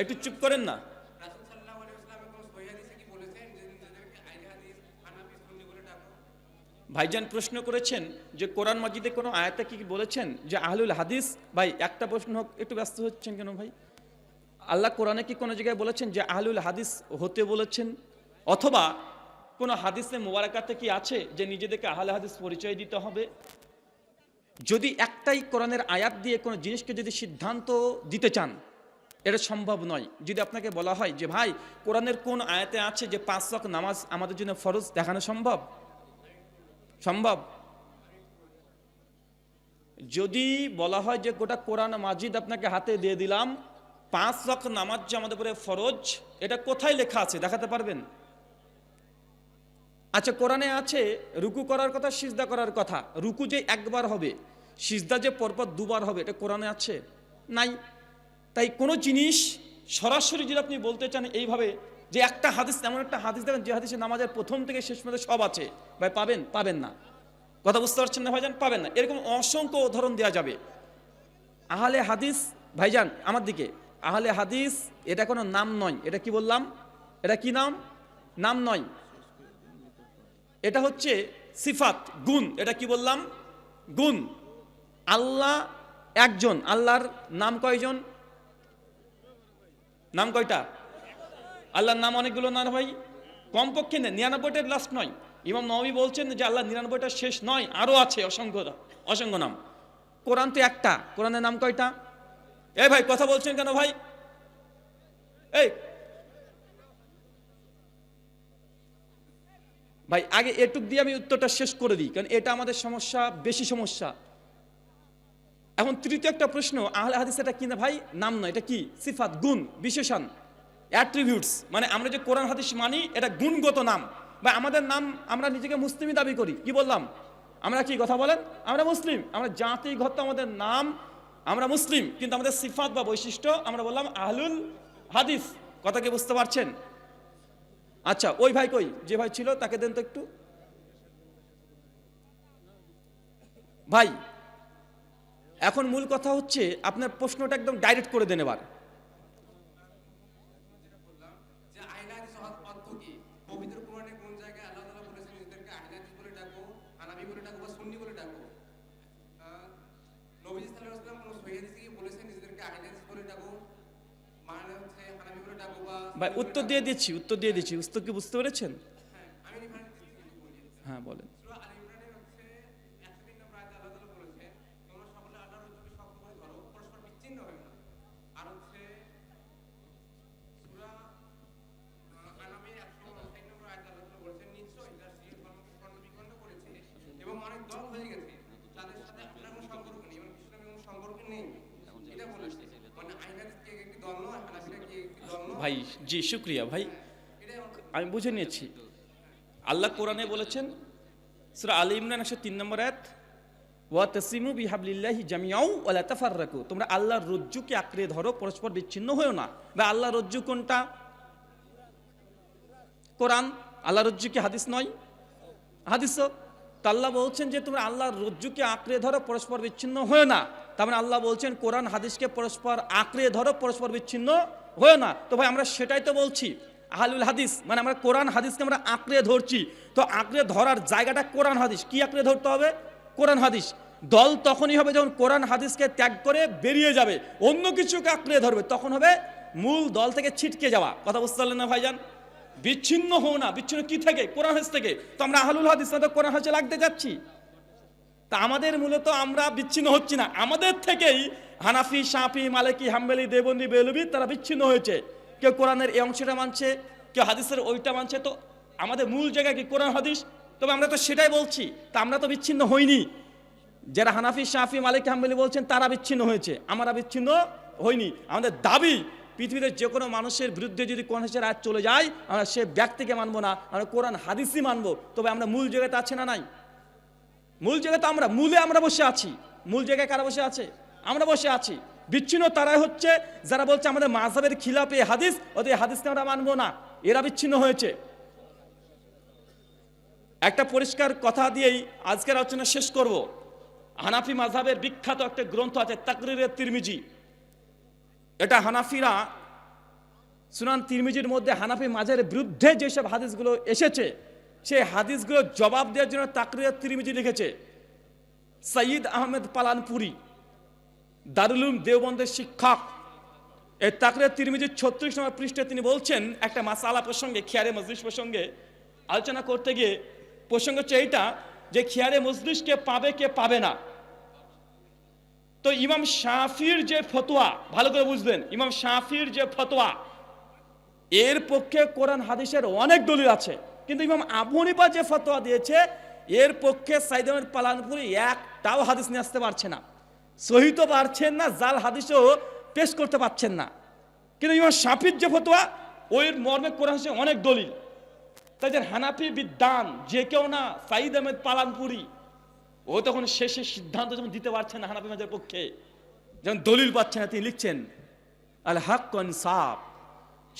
একটু চুপ করেন না। ভাইজান প্রশ্ন করেছেন যে কোরআন মাজিদে কোনো আয়াতে কি বলেছেন? যে আহলুল হাদিস ভাই একটা প্রশ্ন হোক একটু ব্যস্ত হচ্ছেন কেন ভাই? আল্লাহ কোরআনে কি কোনো জায়গায় বলেছেন যে আহলুল হাদিস হতে বলেছেন? অথবা কোনো হাদিসে মোবারকাতে কি আছে যে নিজেদেরকে আহলে হাদিস পরিচয় দিতে হবে? যদি একটাই কোরআনের আয়াত দিয়ে কোনো জিনিসকে যদি সিদ্ধান্ত দিতে চান এটা সম্ভব নয়। যদি আপনাকে বলা হয় যে, ভাই, কোরআনের কোন আয়াতে আছে যে পাঁচ ওয়াক্ত নামাজ আমাদের জন্য ফরজ? দেখানো সম্ভব? সম্ভব? যদি বলা হয় যে, গোটা কোরআন মাজিদ আপনাকে হাতে দিয়ে দিলাম, পাঁচ ওয়াক্ত নামাজ যে আমাদের উপরে ফরজ, এটা কোথায় লেখা আছে? দেখাতে পারবেন? আচ্ছা কোরআনে আছে রুকু করার কথা, সিজদা করার কথা। রুকু যে একবার হবে, সিজদা যে পরপর দুবার হবে, এটা কোরআনে আছে? নাই। তাই কোনো জিনিস সরাসরি যদি আপনি বলতে চান এইভাবে যে একটা হাদিস, এমন একটা হাদিস দেখেন যে হাদিসে নামাজের প্রথম থেকে শেষ পর্যন্ত সব আছে। ভাই, পাবেন? পাবেন না। কথা বুঝতে পারছেন না ভাইজান? পাবেন না। এরকম অসংখ্য উদাহরণ দেওয়া যাবে। আহলে হাদিস, ভাইজান, আমার দিকে। আহলে হাদিস, এটা কোনো নাম নয়। এটা কি বললাম? এটা কি নাম? নাম নয়। এটা হচ্ছে সিফাত, গুণ। এটা কি বললাম? গুণ। আল্লাহ একজন। আল্লাহর নাম কয়জন? নাম কয়টা? আল্লাহর নাম অনেকগুলো না ভাই? কমপক্ষে নেই নিরানব্বইটার লাস্ট নয়। ইমাম নবী বলছেন যে আল্লাহ নিরানব্বইটা শেষ নয় আরও আছে অসংখ্য অসংখ্য নাম। কোরআন তো একটা। কোরআনের নাম কয়টা? এই ভাই, কথা বলছেন কেন ভাই? এই। ভাই, আগে এটুক দিয়ে আমি উত্তরটা শেষ করে দিই, কারণ এটা আমাদের সমস্যা, বেশি সমস্যা। এখন তৃতীয় একটা প্রশ্ন, আহলে হাদিস এটা কি না? ভাই, নাম নয়, এটা কি? সিফাত, গুণ, বিশেষণ অ্যাট্রিবিউটস মানে আমরা যে কোরআন, হাদিস মানি, এটা গুণগত নাম। বা আমাদের নাম আমরা নিজেকে মুসলিমই দাবি করি। কি বললাম? আমরা কি কথা বলেন? আমরা মুসলিম। আমরা জাতিগত আমাদের নাম, আমরা মুসলিম। কিন্তু আমাদের সিফাত বা বৈশিষ্ট্য, আমরা বললাম আহলুল হাদিস। কথা কি বুঝতে পারছেন? আচ্ছা ওই ভাই কই? যে ভাই ছিল, তাকে দেন তো একটু। ভাই এখন মূল কথা হচ্ছে আপনার প্রশ্নটা একদম ডাইরেক্ট করে দেন এবার। মানে ভাই উত্তর দিয়ে দিচ্ছি উত্তর দিয়ে দিচ্ছি। উত্তর কি বুঝতে পেরেছেন? হ্যাঁ হ্যাঁ বলেন সূরা আল ইমরানের হচ্ছে 103 নম্বর আয়াতে আল্লাহ তাআলা বলেছেন তোমরা সকলে আল্লাহর রজ্জুকে শক্ত করে ধরো পরস্পর বিচ্ছিন্ন হও না আর হচ্ছে সূরা আহ, আনামের 160 নম্বর আয়াতে আল্লাহ তাআলা বলেছেন নিশ্চয়ই যারা সিরিয়াল ধর্মকে খণ্ড বিখণ্ড করেছে এবং অনেক দল হয়ে গেছে তাদের সাথে আপনার কোনো সম্পর্ক নেই এবং কৃষ্ণের কোনো সম্পর্ক নেই এটা বলেছে মানে আইনাদিস কি একটি দল নয় হানাফিরা কি একটি দল নয় ভাই, জি, শুক্রিয়া। ভাই, আমি বুঝে নিয়েছি। আল্লাহ কোরআনে বলেছেন, সুরা আলী ইমরান একশো তিন নম্বর আয়াত, ওয়া তাসিমু বিহাবলিল্লাহি জামিয়াউ ওয়ালা তাফাররাকু। তোমরা আল্লাহর রজ্জুকে আঁকড়ে ধরো, পরস্পর বিচ্ছিন্ন হয়েও না। বা আল্লাহর রজ্জু কোনটা? কোরআন, আল্লাহর রজ্জু কি হাদিস নয়? হাদিস তো আল্লাহ বলছেন যে তোমরা আল্লাহর রজ্জুকে আঁকড়ে ধরো, পরস্পর বিচ্ছিন্ন হয়েও না। তার মানে আল্লাহ বলছেন, কোরআন হাদিসকে পরস্পর আঁকড়ে ধরো, পরস্পর বিচ্ছিন্ন হয়েও না। তো ভাই, আমরা সেটাই তো বলছি। আহলুল হাদিস মানে আমরা কোরআন হাদিসকে আমরা আঁকড়ে ধরছি। তো আঁকড়ে ধরার জায়গাটা কোরআন হাদিস। কি আঁকড়ে ধরতে হবে? কোরআন হাদিস। দল তখনই হবে যখন কোরআন হাদিসকে ত্যাগ করে বেরিয়ে যাবে। অন্য কিছুকে আঁকড়ে ধরবে। তখন হবে মূল দল থেকে ছিটকে যাওয়া। কথা বুঝতে পারলেন না ভাইজান? বিচ্ছিন্ন হও না। বিচ্ছিন্ন কি থেকে? কোরআন হাদিস থেকে। তো আমরা আহলুল হাদিস না তো কোরআন হাদিসে লাগতে যাচ্ছি। তা আমাদের মূলত আমরা বিচ্ছিন্ন হচ্ছি না। আমাদের থেকেই হানাফি সাফি মালিকি, হাম্বেলি, দেবন্দি, বেলুবি তারা বিচ্ছিন্ন হয়েছে। কেউ কোরআনের এই অংশটা মানছে, কেউ হাদিসের ওইটা মানছে। তো আমাদের মূল জায়গা কি কোরআন, হাদিস? তবে আমরা তো সেটাই বলছি। তা আমরা তো বিচ্ছিন্ন হইনি। যারা হানাফি সাফি মালিক, হাম্বেলি বলছেন তারা বিচ্ছিন্ন হয়েছে। আমরা বিচ্ছিন্ন হইনি। আমাদের দাবি, পৃথিবীতে যে কোনো মানুষের বিরুদ্ধে যদি কোন হাসের আজ চলে যায়, আমরা সে ব্যক্তিকে মানবো না। আমরা কোরআন, হাদিসই মানবো। তবে আমরা মূল জায়গাতে আছে না নাই? মূল জায়গায় তো আমরা, মূলে আমরা বসে আছি। মূল জায়গায় কারা বসে আছে? আমরা বসে আছি। বিচ্ছিন্ন তারাই হচ্ছে, যারা বলছে আমাদের মাঝহের খিলাপে হাদিস, ওদের হাদিসকে আমরা মানবো না। এরা বিচ্ছিন্ন হয়েছে। একটা পরিষ্কার কথা দিয়েই আজকের আলোচনা শেষ করব। হানাফি মাযহাবের বিখ্যাত একটা গ্রন্থ আছে তাকরিরের তিরমিজি। এটা হানাফিরা সুনান তিরমিজির মধ্যে হানাফি মাঝের বিরুদ্ধে যেসব হাদিসগুলো এসেছে সেই হাদিসগুলো জবাব দেওয়ার জন্য তাকরিয়া তিরমিজি লিখেছে। সঈদ আহমেদ পালানপুরি দারুলুম দেওবন্দের শিক্ষক। এই তাকরিয়া তিরমিজির ছত্রিশ নম্বর পৃষ্ঠে তিনি বলছেন, একটা মাসালা প্রসঙ্গে, খিয়ারে মজলিস প্রসঙ্গে আলোচনা করতে গিয়ে প্রসঙ্গ হচ্ছে এইটা যে খিয়ারে মজলিসকে পাবে, কে পাবে না। তো ইমাম শাফির যে ফতোয়া, ভালো করে বুঝবেন ইমাম শাফির যে ফতোয়া, এর পক্ষে কোরআন হাদিসের অনেক দলিল আছে। কিন্তু ইমাম আবু যে ফতোয়া দিয়েছে, এর পক্ষে সাইদ আহমেদ পালানপুরি একটাও হাদিস নিয়ে আসতে পারছে না। সহি তো পারছেন না, জাল হাদিসও পেশ করতে পারছেন না। কিন্তু ইমাম শাফির যে ফতোয়া, ওই মর্মে কোরআন অনেক দলিল। তাই হানাফি বিদ্যান যে কেউ না সাইদ আহমেদ পালানপুরি, ও তখন শেষে সিদ্ধান্ত যখন দিতে পারছেন না হানাফি মাঝের পক্ষে, যখন দলিল পাচ্ছেন না তিনি লিখছেন, আল হাক সাফ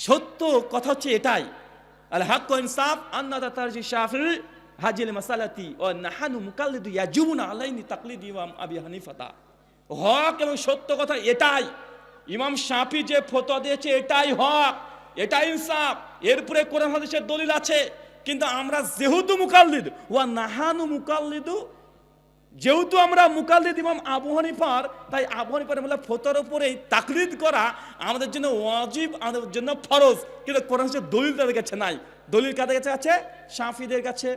সত্য কথা হচ্ছে এটাই আল হাক ইনসাফ আন্না তারজি শাফির হাজিল মাসালাতি ও নাহানু মুকাল্লিদু ইয়াজুবুনা আলাইনি তাকলিদ ইমাম হক এবং সত্য কথা এটাই। ইমাম শাফি যে ফতোয়া দিয়েছে এটাই হক, এটাই ইনসাফ। এরপরে কোরআন হাদিসের দলিল আছে। কিন্তু আমরা যেহেতু মুকাল্লিদ, ওয়া নাহানু মুকাল্লিদু যেহেতু আমরা মুকাল্লিদ ইমাম আবু হানিফার, তাই আবু হানিফার বলে ফতোর উপরেই তাকলিদ করা আমাদের জন্য ওয়াজিব, আমাদের জন্য ফরজ। কিন্তু কোরআন দলিল তাদের কাছে নাই। দলিল কাদের কাছে আছে? শাফিদের কাছে।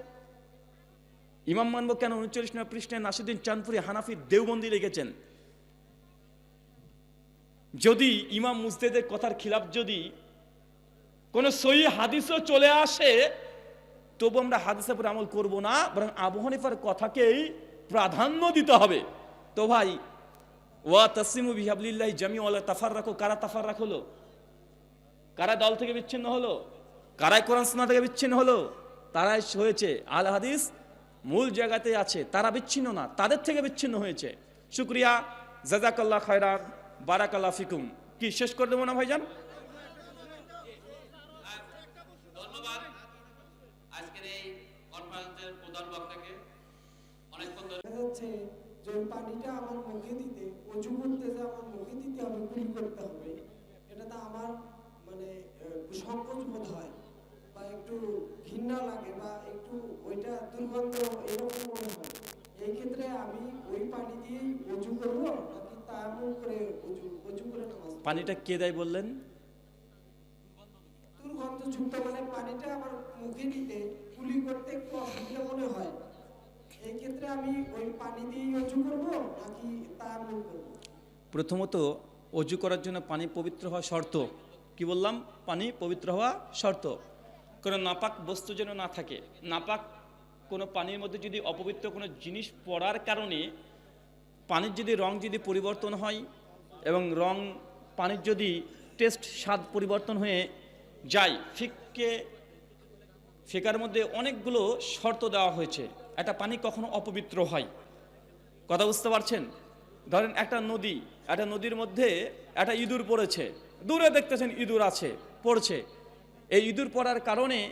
ইমাম মানব কেন উনচল্লিশ নম্বর পৃষ্ঠে নাসিদ্দিন চাঁদপুরি হানাফি দেওবন্দি লিখেছেন যদি ইমাম মুস্তেদের কথার খিলাফ যদি কোনো সহি হাদিসও চলে আসে, তবু আমরা হাদিসের উপর আমল করব না, বরং আবু হানিফার কথাকেই প্রাধান্য দিতে হবে। তো ভাই, ওয়া তসিমু বিহাবলিল্লাহ জামি ওয়ালা তাফার রাখো কারা তাফার রাখল কারা দল থেকে বিচ্ছিন্ন হলো? কারাই কোরআন সুন্নাহ থেকে বিচ্ছিন্ন হলো? তারাই হয়েছে আল হাদিস, মূল জায়গাতে আছে। তারা বিচ্ছিন্ন না, তাদের থেকে বিচ্ছিন্ন হয়েছে। শুক্রিয়া জাজাকাল্লাহ খয়রাক বারাকাল্লাহ ফিকুম। কি, শেষ করে দেবো না ভাইজান? যাচ্ছে যে ওই পানিটা আমার মুখে দিতে অজু করতে যে আমার মুখে দিতে হবে কুলি করতে হবে এটাতে আমার মানে সংকোচ বোধ হয়। বা একটু ঘৃণা লাগে বা একটু ওইটা দুর্গন্ধ এরকম মনে হয়। এই ক্ষেত্রে আমি ওই পানি দিয়েই অজু করব নাকি তায়াম্মুম করে অজু অজু করে নামাজ পানিটা কে দেয় বললেন? দুর্গন্ধ যুক্ত মানে পানিটা আমার মুখে নিতে কুলি করতে একটু অসুবিধা মনে হয়। আমি ওই পানি অজু করব, নাকি করব? প্রথমত, অজু করার জন্য পানি পবিত্র হওয়া শর্ত। কি বললাম? পানি পবিত্র হওয়া শর্ত। কোনো নাপাক বস্তু যেন না থাকে। নাপাক কোনো পানির মধ্যে যদি অপবিত্র কোনো জিনিস পড়ার কারণে পানির যদি রং যদি পরিবর্তন হয় এবং রং পানির যদি টেস্ট স্বাদ পরিবর্তন হয়ে যায়, ফিককে, ফেকার মধ্যে অনেকগুলো শর্ত দেওয়া হয়েছে। একটা পানি কখনো অপবিত্র হয়। কথা বুঝতে পারছেন? ধরেন একটা নদী, একটা নদীর মধ্যে একটা ইঁদুর পড়েছে। দূরে দেখতেছেন ইঁদুর আছে, পড়ছে। এই ইঁদুর পড়ার কারণে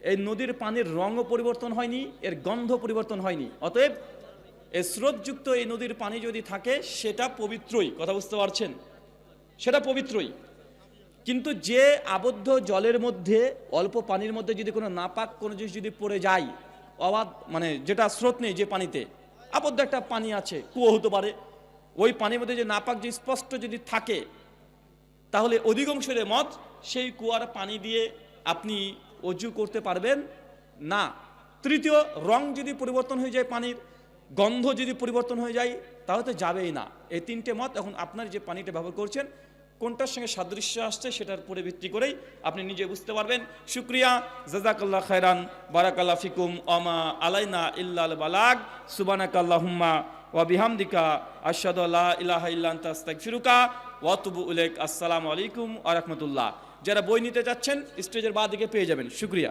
এই নদীর পানির রঙও পরিবর্তন হয়নি, এর গন্ধ পরিবর্তন হয়নি। অতএব এই স্রোতযুক্ত এই নদীর পানি যদি থাকে, সেটা পবিত্রই। কথা বুঝতে পারছেন? সেটা পবিত্রই। কিন্তু যে আবদ্ধ জলের মধ্যে, অল্প পানির মধ্যে যদি কোনো নাপাক কোনো জিনিস যদি পড়ে যায় অবাধ মানে যেটা স্রোত নেই যে পানিতে, আবদ্ধ একটা পানি আছে, কুয়ো হতে পারে। ওই পানির মধ্যে যে নাপাক যে স্পষ্ট যদি থাকে, তাহলে অধিকাংশের মত সেই কুয়ার পানি দিয়ে আপনি অজু করতে পারবেন না। তৃতীয়, রং যদি পরিবর্তন হয়ে যায় পানির, গন্ধ যদি পরিবর্তন হয়ে যায়, তাহলে তো যাবেই না। এই তিনটে মত এখন আপনার যে পানিটা ব্যবহার করছেন কোনটার সঙ্গে সাদৃশ্য আসছে সেটার উপরে ভিত্তি করেই আপনি নিজে বুঝতে পারবেন। শুক্রিয়া। জাজাকাল্লাহ খায়রান বারাকাল্লা ফিকুম অমা আলাইনা ইল্লাল বালাগ। সুবানাকাল্লাহুম্মা ওয়া বিহামদিকা, আশহাদু আল্লা ইলাহা ইল্লা ফিরুকা আস্তাগফিরুকা উলেক আতুবু ইলাইক। আসসালামু আলাইকুম ওয়া রাহমাতুল্লাহ। যারা বই নিতে চাচ্ছেন স্টেজের বাঁ দিকে পেয়ে যাবেন। শুক্রিয়া।